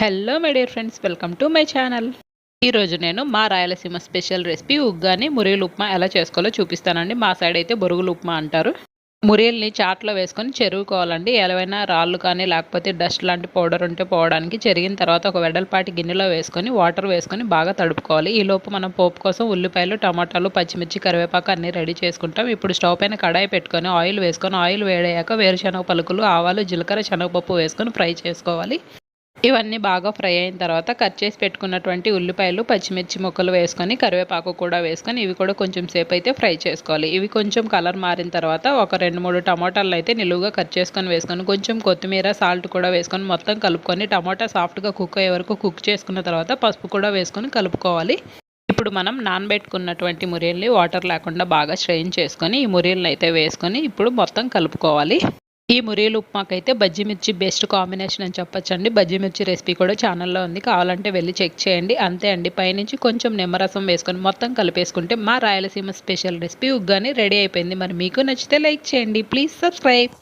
Hello my dear friends welcome to my channel ఈరోజు నేను మా రాయలసీమ స్పెషల్ రెసిపీ ఉగ్గాని మురియలు ఉప్మా ఎలా చేసుకోవాలో చూపిస్తానండి. మా సైడ్ అయితే బొరుగులు ఉప్మా అంటారు. మురియల్ని చాట్లో వేసుకొని చెరుగుకోవాలండి ఏవైనా రాళ్ళు కానీ లేకపోతే డస్ట్ లాంటి పౌడర్ ఉంటే పోవడానికి చెరిగిన తర్వాత ఒక వెడల్పాటి గిన్నెలో వేసుకొని వాటర్ వేసుకొని బాగా తడుపుకోవాలి. ఈ లోపు మనం పోపు కోసం ఉల్లిపాయలు టమాటాలు పచ్చిమిర్చి కరివేపాకు అన్నీ రెడీ చేసుకుంటాం. ఇప్పుడు స్టవ్ పైన కడాయి పెట్టుకొని ఆయిల్ వేసుకొని ఆయిల్ వేడయ్యాక వేరుశనగ పలుకులు ఆవాలు జీలకర్ర శనగపప్పు వేసుకొని ఫ్రై చేసుకోవాలి. ఇవన్నీ బాగా ఫ్రై అయిన తర్వాత కట్ చేసి పెట్టుకున్నటువంటి ఉల్లిపాయలు పచ్చిమిర్చి ముక్కలు వేసుకొని కరివేపాకు కూడా వేసుకొని ఇవి కూడా కొంచెం సేపు అయితే ఫ్రై చేసుకోవాలి. ఇవి కొంచెం కలర్ మారిన తర్వాత ఒక రెండు మూడు టమాటాలు అయితే నిలువుగా కట్ చేసుకొని వేసుకొని కొంచెం కొత్తిమీర సాల్ట్ కూడా వేసుకొని మొత్తం కలుపుకొని టమాటా సాఫ్ట్గా కుక్ అయ్యే వరకు కుక్ చేసుకున్న తర్వాత పసుపు కూడా వేసుకొని కలుపుకోవాలి. ఇప్పుడు మనం నానబెట్టుకున్నటువంటి మురియల్ని వాటర్ లేకుండా బాగా స్ట్రెయిన్ చేసుకొని ఈ మురియల్ని అయితే వేసుకొని ఇప్పుడు మొత్తం కలుపుకోవాలి. ఈ మురియలు ఉప్మాకైతే బజ్జీ మిర్చి బెస్ట్ కాంబినేషన్ అని చెప్పొచ్చండి. బజ్జీ మిర్చి రెసిపీ కూడా ఛానల్లో ఉంది. కావాలంటే వెళ్ళి చెక్ చేయండి. అంతే అండి. పైనుంచి కొంచెం నిమ్మరసం వేసుకొని మొత్తం కలిపేసుకుంటే మా Rayalaseema special recipe uggani ready అయిపోయింది. మరి మీకు నచ్చితే లైక్ చేయండి. Please subscribe